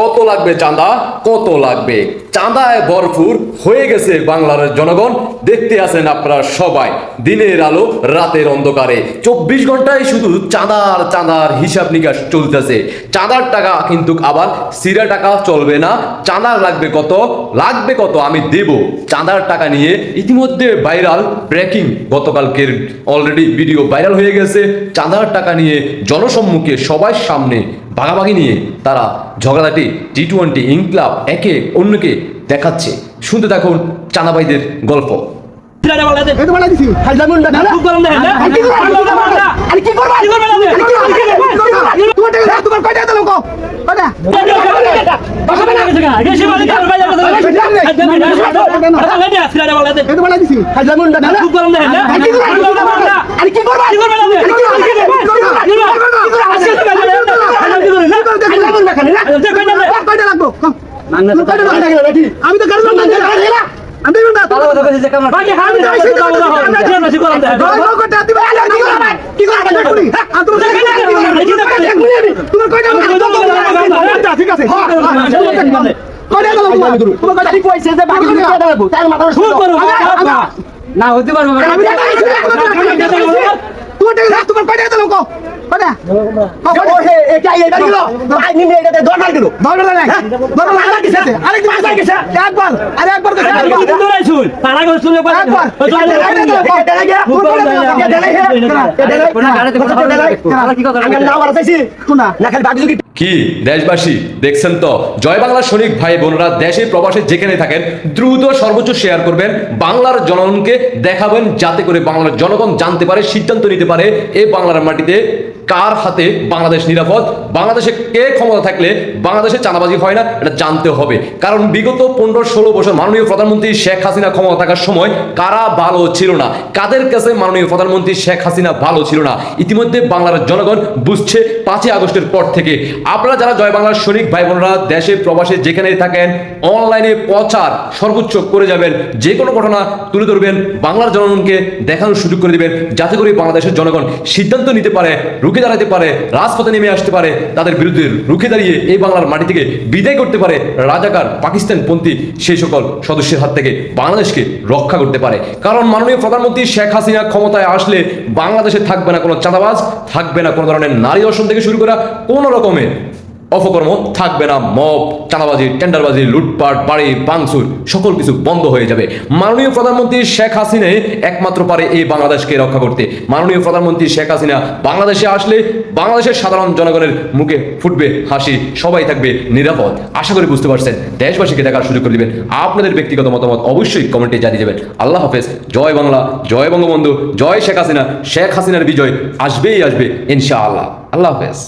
কত লাগবে চাঁদা? কত লাগবে? চাঁদায় ভরপুর হয়ে গেছে বাংলার জনগণ। দেখতে আছেন আপনারা সবাই। দিনের আলো রাতের অন্ধকারে। চব্বিশ ঘন্টায় শুধু চাঁদার চাঁদার হিসাব নিকাশ চলতেছে। চাঁদার টাকা কিন্তু আবার সিরা টাকা চলবে না। চাঁদার লাগবে কত? লাগবে কত আমি দেব। চাঁদার টাকা নিয়ে ইতিমধ্যে ভাইরাল ব্রেকিং। গতকালকের অলরেডি ভিডিও ভাইরাল হয়ে গেছে। চাঁদার টাকা নিয়ে জনসম্মুখে সবার সামনে ভাগাভাগি নিয়ে তারা ঝগড়াটি টি টোয়েন্টি ইনক্লাব একে অন্যকে দেখাচ্ছে শুনতে থাকুন চাঁদাবাইদের গল্প এই বাকি কয়টা দেবো তার মাথা না হতে পারব না। আমি জানি তোমার টাকা তোমার কয়টা দিলো কো কয়টা এটা এটা দিল আই নিলে এটা দরকার দিল দরকার নাই দরকার লাগা কিসে আরেক দিন আসা কিসে একবার আরে একবার কইছে আরে কি শুন? তারা একবার আরে- দেশবাসী দেখছেন তো জয় বাংলা সৈনিক ভাই বোনরা দেশে প্রবাসে যেখানে থাকেন দ্রুত সর্বোচ্চ শেয়ার করবেন বাংলার জনগণকে দেখাবেন যাতে করে বাংলার জনগণ জানতে পারে সিদ্ধান্ত নিতে পারে এই বাংলার মাটিতে কার হাতে বাংলাদেশ নিরাপদ? বাংলাদেশে কে ক্ষমতা থাকলে বাংলাদেশে চাঁদাবাজি হয় না, এটা জানতে হবে। কারণ বিগত পনেরো ষোলো বছর মাননীয় প্রধানমন্ত্রী শেখ হাসিনা ক্ষমতা থাকার সময় কারা ভালো ছিল না? কাদের কাছে মাননীয় প্রধানমন্ত্রী শেখ হাসিনা ভালো ছিল না? ইতিমধ্যে বাংলার জনগণ বুঝছে পাঁচই আগস্টের পর থেকে। আপনারা যারা জয় বাংলার সৈনিক ভাই বোনরা দেশে, প্রবাসে যেখানেই থাকেন, অনলাইনে প্রচার সর্বোচ্চ করে যাবেন। যে কোনো ঘটনা তুলে ধরবেন, বাংলার জনগণকে দেখানোর সুযোগ করে দিবেন। যাতে করে বাংলাদেশের জনগণ সিদ্ধান্ত নিতে পারে, রুখে দাঁড়াতে পারে, রাজপথে নেমে আসতে পারে। তাদের বিরুদ্ধে রুখে দাঁড়িয়ে এই বাংলার মাটি থেকে বিদায় করতে পারে রাজাকার পাকিস্তানপন্থী সেই সকল সদস্যের হাত থেকে বাংলাদেশকে রক্ষা করতে পারে। কারণ মাননীয় প্রধানমন্ত্রী শেখ হাসিনা ক্ষমতায় আসলে বাংলাদেশে থাকবে না কোনো চাঁদাবাজ, থাকবে না কোনো ধরনের নারী দর্শন থেকে শুরু করা কোনো রকমের অপকর্ম থাকবে না, মব, চাঁদাবাজি, টেন্ডারবাজি, লুটপাট, বাড়ি পাংসুর সকল কিছু বন্ধ হয়ে যাবে। মাননীয় প্রধানমন্ত্রী শেখ হাসিনাই একমাত্র পারে এই বাংলাদেশকে রক্ষা করতে। মাননীয় প্রধানমন্ত্রী শেখ হাসিনা বাংলাদেশে আসলে বাংলাদেশের সাধারণ জনগণের মুখে ফুটবে হাসি, সবাই থাকবে নিরাপদ। আশা করি বুঝতে পারছেন, দেশবাসীকে দেখার সুযোগ করে দিবেন। আপনাদের ব্যক্তিগত মতামত অবশ্যই কমেন্টে জানিয়ে যাবেন আল্লাহ হাফেজ, জয় বাংলা, জয় বঙ্গবন্ধু, জয় শেখ হাসিনা, শেখ হাসিনার বিজয় আসবেই আসবে, ইনশাআল্লাহ। আল্লাহ হাফেজ।